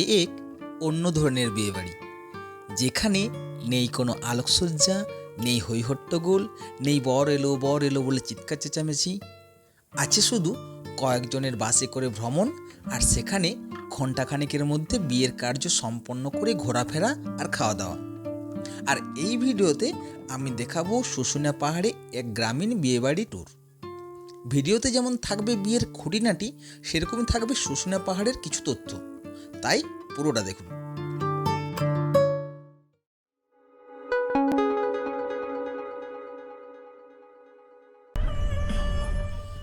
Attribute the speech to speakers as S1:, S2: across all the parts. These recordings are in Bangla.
S1: এ এক অন্য ধরনের বিয়েবাড়ি। যেখানে নেই কোনো আলোকসজ্জা, নেই হৈহট্টগোল, নেই বর এলো বর এলো বলে চিৎকার চেঁচামেচি। আছে শুধু কয়েকজনের বাসে করে ভ্রমণ আর সেখানে ঘণ্টাখানেকের মধ্যে বিয়ের কার্য সম্পন্ন করে ঘোরাফেরা আর খাওয়া দাওয়া আর এই ভিডিওতে আমি দেখাবো শুশুনিয়া পাহাড়ে এক গ্রামীণ বিয়েবাড়ি ট্যুর ভিডিওতে যেমন থাকবে বিয়ের খুঁটিনাটি, সেরকমই থাকবে শুশুনিয়া পাহাড়ের কিছু তথ্য। তাই পুরোটা দেখুন।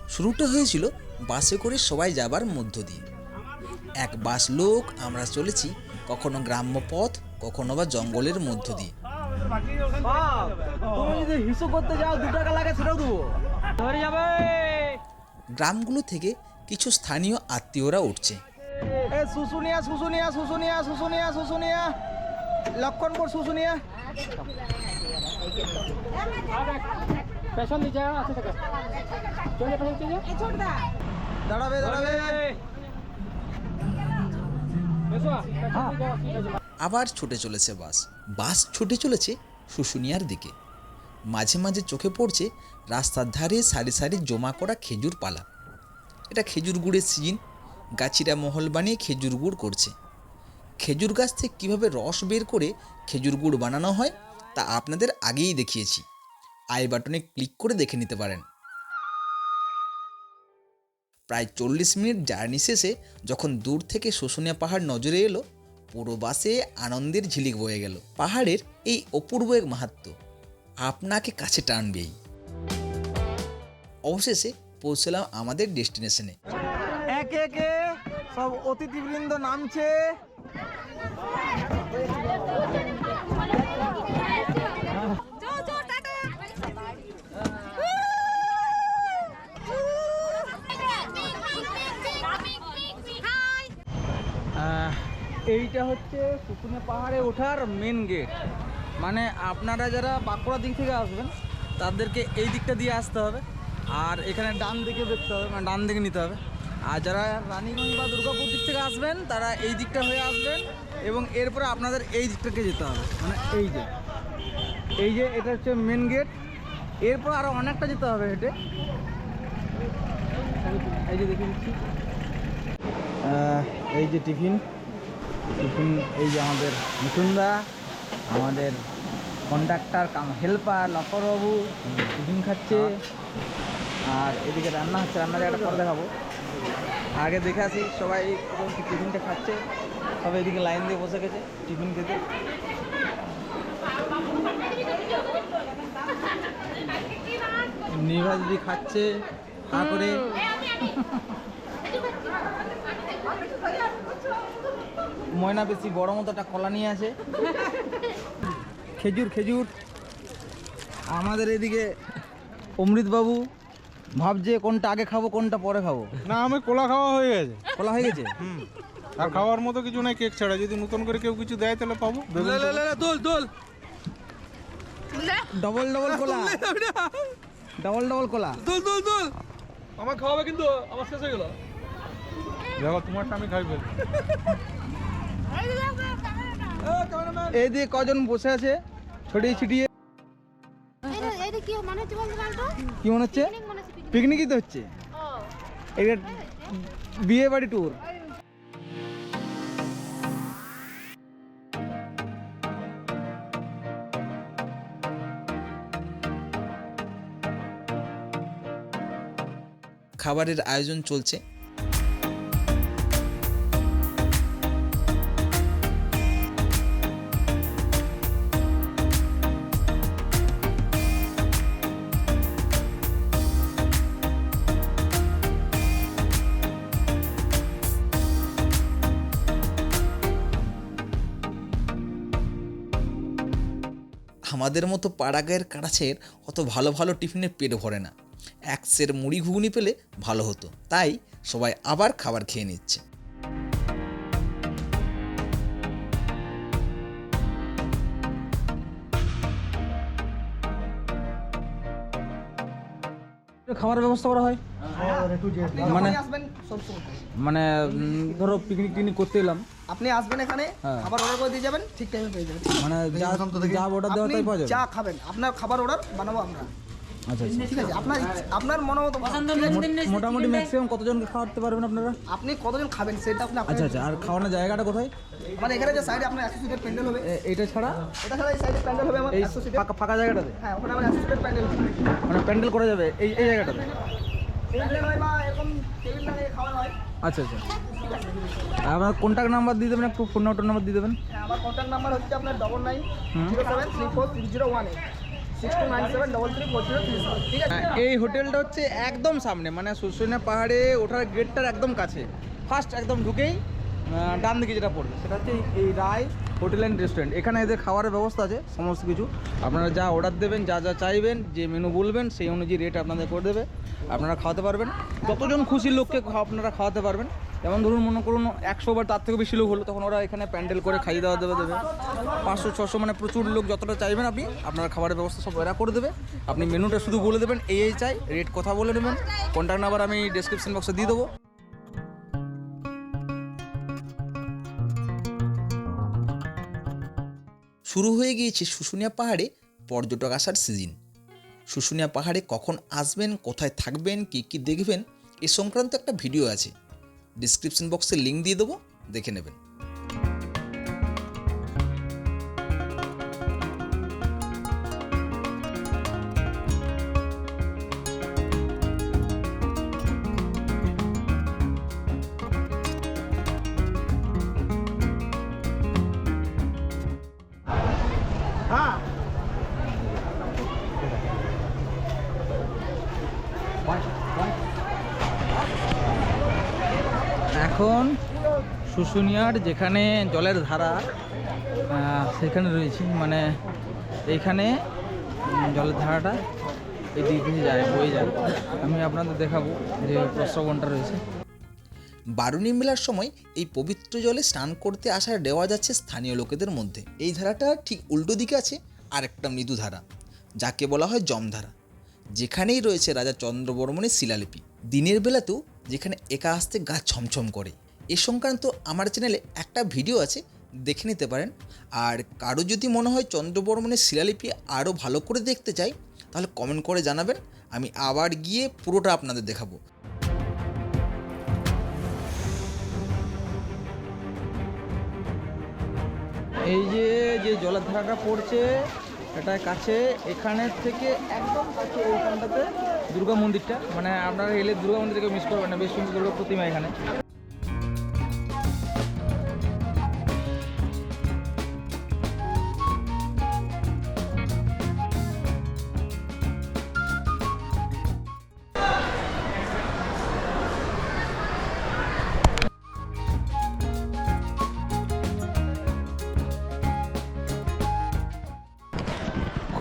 S1: শুরুটা হয়েছিল বাসে করে সবাই যাবার মধ্য দিয়ে। এক বাস লোক, আমরা চলেছি কখনো গ্রাম্য পথ, কখনো বা জঙ্গলের মধ্য দিয়ে। গ্রামগুলো থেকে কিছু স্থানীয় আত্মীয়রা উঠছে।
S2: এ শুশুনিয়া শুশুনিয়া শুশুনিয়া শুশুনিয়া শুশুনিয়া। লক্ষণপুর শুশুনিয়া।
S3: পেছন দিকে আছে থেকে চলে পেছন চলে
S2: দাঁড়াবে দাঁড়াবে।
S1: আবার ছুটে চলেছে বাস। বাস ছুটে চলেছে শুশুনিয়ার দিকে। মাঝে মাঝে চোখে পড়ছে রাস্তার ধারে সারি সারি জমা করা খেজুর পালা। এটা খেজুর গুড়ের সিজন। গাছিরা মহল বানিয়ে খেজুর গুড় করছে। খেজুর গাছ থেকে কীভাবে রস বের করে খেজুর গুড় বানানো হয়, তা আপনাদের আগেই দেখিয়েছি। আই বাটনে ক্লিক করে দেখে নিতে পারেন। প্রায় চল্লিশ মিনিট জার্নি শেষে যখন দূর থেকে শুশুনিয়া পাহাড় নজরে এলো, পুরো বাসে আনন্দের ঝিলিক বয়ে গেল। পাহাড়ের এই অপূর্ব এক মাহাত্ম আপনাকে কাছে টানবেই। অবশেষে পৌঁছলাম আমাদের ডেস্টিনেশনে।
S2: একে একে সব অতিথিবৃন্দ নামছে। এইটা হচ্ছে শুশুনিয়া পাহাড়ে ওঠার মেন গেট মানে আপনারা যারা বাঁকুড়া দিক থেকে আসবেন, তাদেরকে এই দিকটা দিয়ে আসতে হবে। আর এখানে ডান দিকে দেখতে হবে মানে ডান দিকে নিতে হবে। আর যারা রানীগঞ্জ বা দুর্গাপুর দিক থেকে আসবেন, তারা এই দিকটা হয়ে আসবেন এবং এরপরে আপনাদের এই দিকটাকে যেতে হবে। মানে এই যে এই যে এটা হচ্ছে মেন গেট এরপর আরও অনেকটা যেতে হবে হেঁটে। এই যে দেখে দিচ্ছি এই যে টিফিন। টিফিন, এই যে আমাদের মিঠুনদা আমাদের কন্ডাক্টর কাম হেল্পার লকরবাবু টিফিন খাচ্ছে। আর এদিকে রান্না হচ্ছে রান্না জায়গাটা পরে দেখাবো। আগে দেখে আসি, সবাই কখন কি টিফিনটা খাচ্ছে? সবাই এদিকে লাইন দিয়ে বসে গেছে, টিফিন খেতে। নিভা দিদি খাচ্ছে, হা করে। ময়না বেশি বড় মতো একটা কলা নিয়ে আছে খেজুর খেজুর। আমাদের এদিকে অমৃতবাবু ভাবছে কোনটা আগে খাব কোনটা পরে খাব।
S4: না আমি কোলা খাওয়া হয়ে গেছে।
S2: কলা হয়ে গেছে?
S4: আর খাওয়ার মতো কিছু নাই কেক ছাড়া। যদি নতুন করে কেউ কিছু দেয় তাহলে পাবো।
S2: দোল দোল। ডবল ডবল কলা। ডবল ডবল কলা।
S3: দোল দোল দোল। আমার খাওয়াবে কিন্তু আমার শেষ হয়ে গেল।
S4: দেখো তোমারটা আমি খাই ফেলি
S2: এই দিয়ে কজন বসে আছে ছড়িয়ে ছিটিয়ে।
S5: কি মনে হচ্ছে
S2: পিকনিকই তো হচ্ছে। এটা বিয়ে বাড়ি ট্যুর
S1: খাবারের আয়োজন চলছে। আমাদের মতো পাড়াগায়ের কাছের অত ভালো ভালো টিফিনে পেট ভরে না। এক সের মুড়ি ঘুগনি পেলে ভালো হতো। তাই সবাই আবার খাবার খেয়ে নিচ্ছে।
S2: খাবার ব্যবস্থা করা হয়? মানে মানে ধরো পিকনিক টিকনিক করতে এলাম।
S6: আপনি আসবেন এখানে
S2: হ্যাঁ।
S6: খাবার অর্ডার করে দিয়ে যাবেন ঠিক টাইমে পেয়ে যাবেন।
S2: মানে যা যা অর্ডার দেওয়া তাই পাওয়া যাবে?
S6: যা খাবেন আপনার খাবার অর্ডার বানাবো আমরা।
S2: আচ্ছা আচ্ছা।
S6: ঠিক আছে আপনার আপনার মনে
S2: মোটামুটি ম্যাক্সিমাম কতজনকে খাওয়াতে পারবেন আপনারা?
S6: আপনি কতজন খাবেন সেটা আপনি
S2: আচ্ছা আচ্ছা। আর খাওয়ানোর জায়গাটা কোথায়?
S6: মানে এখানে যে সাইডে আপনার একশো সিটের প্যান্ডেল হবে।
S2: এ- এইটা ছাড়া?
S6: এটা ছাড়া এই সাইডে প্যান্ডেল হবে আমার একশো সিটের
S2: ফাঁকা ফাঁকা জায়গাটাতে?
S6: হ্যাঁ ওখানে আমার একশো সিটের প্যান্ডেল।
S2: মানে প্যান্ডেল করা যাবে এই এই জায়গাটাতে? আচ্ছা আচ্ছা। আপনার কন্ট্যাক্ট নাম্বার দিয়ে দেবেন একটু ফোন নাম্বার নাম্বার দিয়ে দেবেন।
S6: হ্যাঁ, আমার কন্ট্যাক্ট নাম্বার হচ্ছে আপনার double nine zero seven three four three zero one eight
S2: এই হোটেলটা হচ্ছে একদম সামনে মানে শুশুনিয়া পাহাড়ে ওঠার গেটটার একদম কাছে। ফার্স্ট একদম ঢুকেই ডান দিকে যেটা পড়বে, সেটা হচ্ছে এই- রায় হোটেল অ্যান্ড রেস্টুরেন্ট। এখানে এদের খাবারের ব্যবস্থা আছে, সমস্ত কিছু। আপনারা যা অর্ডার দেবেন, যা যা চাইবেন, যে মেনু বলবেন, সেই অনুযায়ী রেট আপনাদের করে দেবে। আপনারা খাওয়াতে পারবেন। যতজন খুশি লোককে আপনারা খাওয়াতে পারবেন। যেমন ধরুন, মনে করুন, একশো বার তার থেকে বেশি লোক হলো, তখন ওরা এখানে প্যান্ডেল করে খাইয়ে দেওয়া দেবে দেবে। পাঁচশো, ছশো মানে প্রচুর লোক যতটা চাইবেন আপনি, আপনার খাবারের ব্যবস্থা সব এরা করে দেবে। আপনি মেনুটা শুধু বলে দেবেন, এই চাই রেট কথা বলে নেবেন। কন্ট্যাক্ট নাম্বার আমি ডেসক্রিপশন বক্সে দিয়ে দেবো।
S1: শুরু হয়ে গিয়েছে শুশুনিয়া পাহাড়ে পর্যটক আসার সিজন শুশুনিয়া পাহাড়ে কখন আসবেন, কোথায় থাকবেন, কী কী দেখবেন, এ সংক্রান্ত একটা ভিডিও আছে। ডিসক্রিপশন বক্সে লিঙ্ক দিয়ে দেবো, দেখে নেবেন।
S2: শুশুনিয়ার যেখানে জলের ধারা সেখানে রয়েছি। মানে এইখানে জলের ধারাটা এই দিক দিয়ে যায়, বয়ে যায়। আমি আপনাদের দেখাবো যে প্রস্রবণটা রয়েছে।
S1: বারুণী মেলার সময় এই পবিত্র জলে স্নান করতে আসার দেওয়া যাচ্ছে স্থানীয় লোকেদের মধ্যে। এই ধারাটা ঠিক উল্টো দিকে আছে, আরেকটা মৃদু ধারা, যাকে বলা হয় জমধারা। যেখানেই রয়েছে রাজা চন্দ্রবর্মণের শিলালিপি, দিনের বেলাতেও যেখানে একা আসতে গা ছমছম করে। এ সংক্রান্ত আমার চ্যানেলে একটা ভিডিও আছে, দেখে নিতে পারেন। আর কারও যদি মনে হয় চন্দ্রবর্মণের শিলালিপি আরও ভালো করে দেখতে চাই, তাহলে কমেন্ট করে জানাবেন। আমি আবার গিয়ে পুরোটা আপনাদের দেখাবো।
S2: এই যে যে জলের ধারাটা পড়ছে, এটা কাছে, এখানের থেকে একদম কাছে এইখানটাতে দুর্গা মন্দিরটা। মানে আপনারা এলে দুর্গা মন্দিরকে মিস করবেন না, বেশ সুন্দর দুর্গা প্রতিমা এখানে।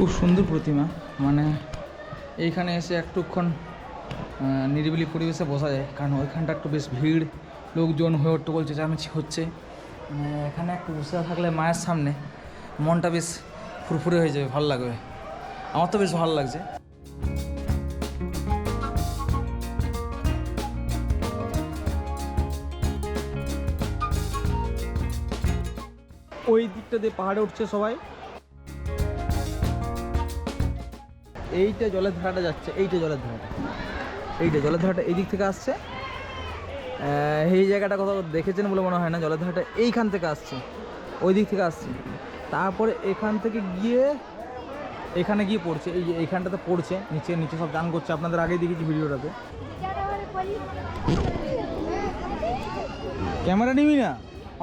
S2: খুব সুন্দর প্রতিমা। মানে এইখানে এসে একটুক্ষণ নিরিবিলি পরিবেশে বসা যায়। কারণ ওইখানটা একটু বেশ ভিড়, লোকজন হয়ে উঠতে হট্টগোল চেঁচামেচি হচ্ছে। মানে এখানে একটু বসে থাকলে মায়ের সামনে মনটা বেশ ফুরফুরে হয়ে যাবে, ভালো লাগবে। আমার তো বেশ ভালো লাগছে। ওই দিকটা দিয়ে পাহাড়ে উঠছে সবাই। এইটা জলের ধারাটা যাচ্ছে, এইটা জলের ধারাটা। এইটা জলের ধারাটা এই দিক থেকে আসছে। এই জায়গাটা কোথাও দেখেছেন বলে মনে হয় না, জলের ধারাটা এইখান থেকে আসছে ওই দিক থেকে আসছে। তারপরে এখান থেকে গিয়ে, এখানে গিয়ে পড়ছে, এই যে এইখানটাতে পড়ছে, নিচে নিচে সব গান করছে। আপনাদের আগেই দেখেছি ভিডিওটাতে। ক্যামেরা নিবি না?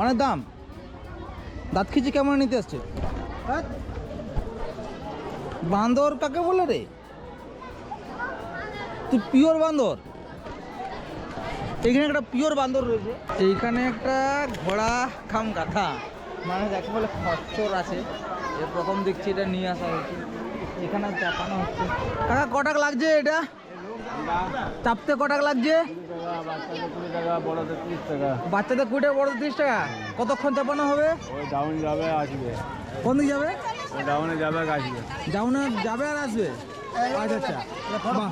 S2: অনেক দাম। দাঁত খিচে ক্যামেরা নিতে আসছে। হ্যাঁ বান্দর কাকে বলে রে? তুই পিওর বান্দর। এইখানে একটা পিওর বান্দর রয়েছে। এইখানে একটা ঘোড়া খাম গাধা। মানে যাকে বলে খচ্চর আছে। এর প্রথম দেখছি এটা নিয়ে আসা হয়েছে এখানে চাপানো হচ্ছে। কাকা কটাক লাগছে এটা? চাপতে কটাক লাগছে? বাচ্চাদের কুড়ি টাকা। বড় তিরিশ টাকা? কতক্ষণ চাপানো হবে?
S4: ওই ডাউন যাবে আসবে।
S2: কোন দিকে যাবে?
S4: ডাউনে যাবে আসবে।
S2: ডাউনে যাবে আর আসবে? আচ্ছা আচ্ছা। বাহ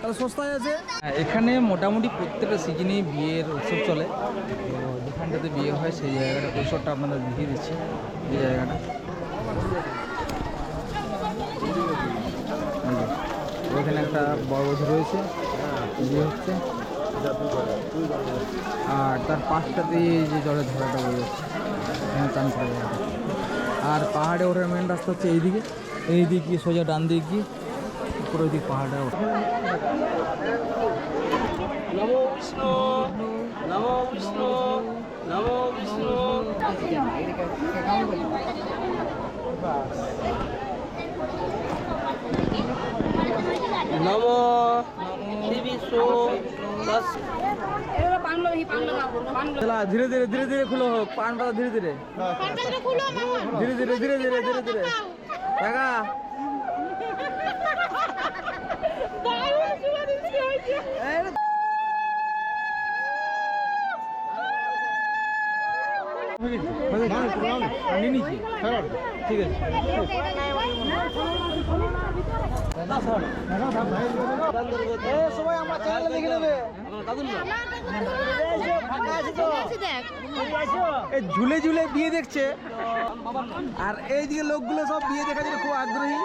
S2: তাহলে সস্তায় আছে? হ্যাঁ, এখানে মোটামুটি প্রত্যেকটা সিজনেই বিয়ের উৎসব চলে। তো যেখানটাতে বিয়ে হয় সেই জায়গাটা কৈশোরটা আপনাদের দেখিয়ে দিচ্ছি এই জায়গাটা। ওইখানে একটা বড় বধূ রয়েছে বিয়ে হচ্ছে। আর তার পাশটাতে এই যে জলের ধরাটা বয়ে যাচ্ছে এখানে চান করা যায় আর পাহাড়ে ওঠার মেন রাস্তা হচ্ছে এইদিকে এই দিক গিয়ে সোজা ডান দিক গিয়ে পুরো দিক পাহাড়ে ওঠা
S3: নমো বিষ্ণু
S2: ধীরে ধীরে ধীরে ধীরে খুলো হোক পান পাতা ধীরে ধীরে।
S5: পান্ডাটা খুলো মামা
S2: ধীরে ধীরে ধীরে ধীরে ধীরে ধীরে। টাকা।
S5: দারুণ হয়েছে
S2: ঝুলে ঝুলে বিয়ে দেখছে। আর এইদিকে লোকগুলো সব বিয়ে দেখার জন্য খুব আগ্রহী।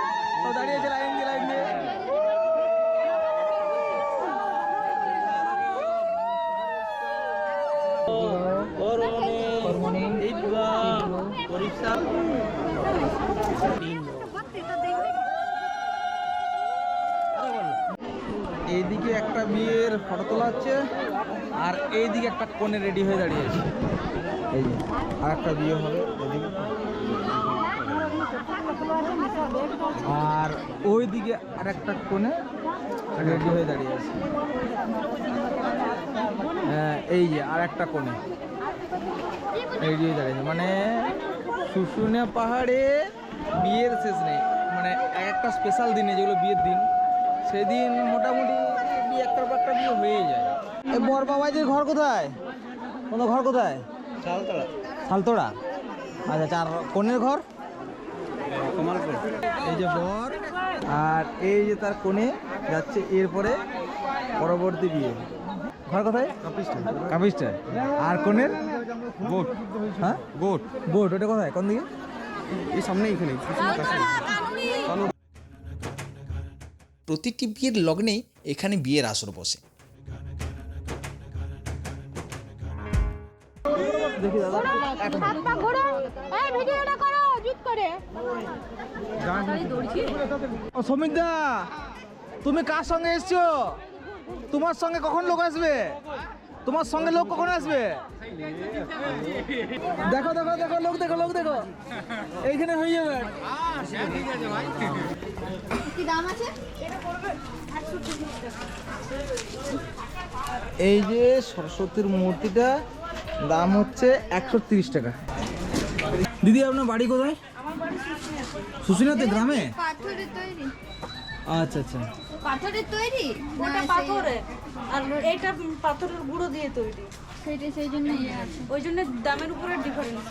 S2: সব দাঁড়িয়ে আছে লাইন দিয়ে লাইন দিয়ে। এইদিকে একটা বিয়ের ফটো তোলা হচ্ছে, আর এইদিকে একটা কোণে রেডি হয়ে দাঁড়িয়ে আছে। এই আর একটা বিয়ে হবে এদিকে। আর ওইদিকে আর একটা কোণে রেডি হয়ে দাঁড়িয়ে আছে। এই যে আর একটা কোণে রেডি হয়ে দাঁড়িয়ে আছে মানে শুশুনিয়া পাহাড়ে বিয়ের শেষ নেই। মানে এক একটা স্পেশাল দিনে যেগুলো বিয়ের দিন সেদিন মোটামুটি বিয়ে একটার পর একটা বিয়ে হয়েই যায়। এই বর বাবাজির ঘর কোথায়? কোনো ঘর কোথায়?
S3: শালতলা।
S2: শালতোড়া আচ্ছা চার কোণের ঘর?
S3: কমালপুর
S2: এই যে বর আর এই যে তার কোণে যাচ্ছে এরপরে পরবর্তী বিয়ে। ঘর কোথায়? কাপিস্টার আর কোণের বোট হ্যাঁ? বোট বোট ওটা কোথায়? কোন দিকে? এই সামনে এখানে
S1: প্রতিটি বিয়ের লগ্নেই এখানে বিয়ের আসর বসে।
S2: দেখি দাদা।
S5: হাত পা ঘোরো এই ভিডিওটা করো করে।
S2: ও শ্রমিকদা তুমি কার সঙ্গে এসছো? তোমার সঙ্গে কখন লোক আসবে? তোমার সঙ্গে লোক কখন আসবে? দেখো দেখো দেখো লোক দেখো লোক দেখো। এইখানে হয়ে যাবে।
S5: কি দাম আছে
S2: এই যে সরস্বতীর মূর্তিটা দাম হচ্ছে একশো তিরিশ টাকা। দিদি আপনার বাড়ি কোথায়? সুশীলাতে গ্রামে? আচ্ছা আচ্ছা।
S5: পাথরের তৈরি?
S7: ওটা পাথরে। আর এটা পাথরের গুঁড়ো দিয়ে তৈরি।
S5: সেটা সেই জন্য ইয়ে
S7: ওই জন্য দামের উপরে ডিফারেন্স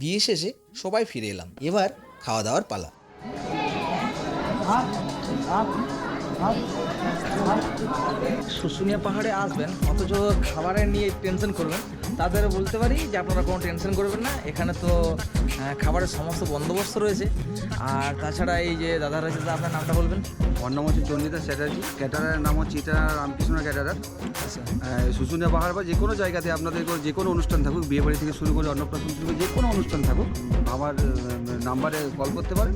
S1: বিয়ে শেষে সবাই ফিরে এলাম। এবার খাওয়া দাওয়ার পালা।
S2: শুশুনিয়া পাহাড়ে আসবেন অথচ খাবারের নিয়ে টেনশন করবেন। তাদের বলতে পারি যে আপনারা কোনো টেনশন করবেন না। এখানে তো খাবারের সমস্ত বন্দোবস্ত রয়েছে। আর তাছাড়া এই যে দাদা রয়েছে দাদা আপনার নামটা বলবেন?
S8: আমার নাম হচ্ছে চন্দিতা চ্যাটার্জি। ক্যাটারারের নাম হচ্ছে ইটা রামকৃষ্ণ ক্যাটারার। শুশুনিয়া পাহাড় বা যে কোনো জায়গাতে আপনাদের যে কোনো অনুষ্ঠান থাকুক বিয়ে বাড়ি থেকে শুরু করে অন্নপ্রাশন থেকে যে কোনো অনুষ্ঠান থাকুক আমার নাম্বারে কল করতে পারেন।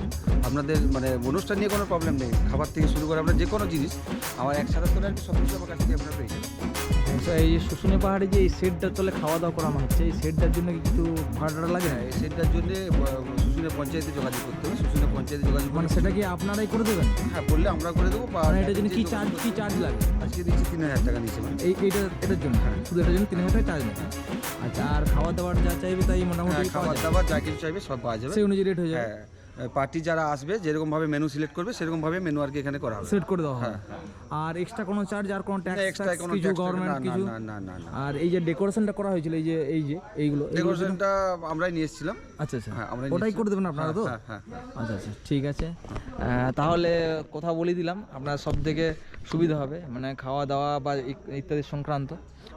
S8: আপনাদের মানে অনুষ্ঠান নিয়ে কোনো প্রবলেম নেই। খাবার থেকে শুরু করে আপনার যে কোনো জিনিস আমার এক সাথে করে আর কি সব কিছু আমার কাছ থেকে আপনারা পেয়ে যাবেন।
S2: আচ্ছা, এই শুশুনি পাহাড়ে যে এই শেডটার তলে খাওয়া দাওয়া করানো হচ্ছে এই শেডটার জন্য কিছু ভাড়া লাগে? না?
S8: হ্যাঁ সেটার জন্য শুশুনে পঞ্চায়েতে যোগাযোগ করতে হবে শুশুনে পঞ্চায়েতে যোগাযোগ
S2: মানে সেটা কি আপনারাই করে দেবেন?
S8: হ্যাঁ বললে আমরা করে দেবো
S2: মানে এটার জন্য কি চার্জ কি চার্জ লাগে?
S8: আজকে দিচ্ছি তিন হাজার টাকা নিচ্ছে মানে।
S2: এই এইটা এটার জন্য শুধু এটার জন্য তিন হাজার টাকা চার্জ নেই আচ্ছা আর খাওয়া দাওয়ার যা চাইবে তাই মোটামুটি
S8: হ্যাঁ খাবার দাবার যা কিছু চাইবে সব পাওয়া যাবে।
S2: সেই অনুযায়ী রেট হয়ে যাবে?
S8: হ্যাঁ পার্টি যারা আসবে যেরকমভাবে মেনু সিলেক্ট করবে সেরকমভাবে মেনু আর কি এখানে করা হবে।
S2: সেট করে দেওয়া হবে।
S8: হ্যাঁ,
S2: আর এক্সট্রা কোনো চার্জ আর কোনো ট্যাক্স
S8: এক্সট্রা কোনো
S2: কিছু গভর্নমেন্ট কিছু?
S8: না না না না।
S2: আর এই যে ডেকোরেশনটা করা হয়েছিল এই যে এই যে এইগুলো
S8: ডেকোরেশনটা আমরাই নিয়ে এসেছিলাম।
S2: আচ্ছা আচ্ছা।
S8: হ্যাঁ, আমরাই
S2: ওটাই করে দেবেন আপনারা তো?
S8: হ্যাঁ, হ্যাঁ,
S2: আচ্ছা আচ্ছা ঠিক আছে। তাহলে কথা বলে দিলাম। আপনার সব থেকে সুবিধা হবে মানে খাওয়া দাওয়া বা ইত্যাদি সংক্রান্ত।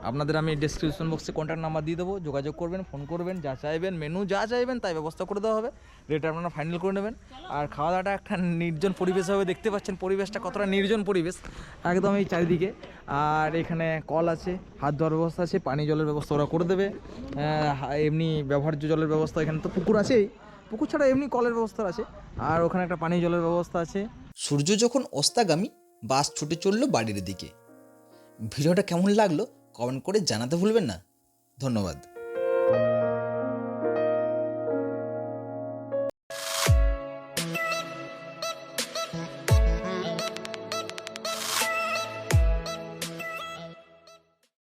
S2: আপনাদের আমি ডেসক্রিপশন বক্সে কন্ট্যাক্ট নাম্বার দিয়ে দেবো, যোগাযোগ করবেন ফোন করবেন, যা চাইবেন মেনু যা চাইবেন, তাই ব্যবস্থা করে দেওয়া হবে। রেট আপনারা ফাইনাল করে নেবেন। আর খাওয়া দাওয়াটা একটা নির্জন পরিবেশ হবে, দেখতে পাচ্ছেন পরিবেশটা কতটা নির্জন পরিবেশ। একদম এই চারিদিকে। আর এখানে কল আছে, হাত ধোয়ার ব্যবস্থা আছে, পানি জলের ব্যবস্থা ওরা করে দেবে। এমনি ব্যবহার্য জলের ব্যবস্থা এখানে তো পুকুর আছেই। পুকুর ছাড়া এমনি কলের ব্যবস্থা আছে। আর ওখানে একটা পানি জলের ব্যবস্থা আছে।
S1: সূর্য যখন অস্তাগামী, বাস ছুটে চলল বাড়ির দিকে। ভিডিওটা কেমন লাগল? কমেন্ট করে জানাতে ভুলবেন না। ধন্যবাদ।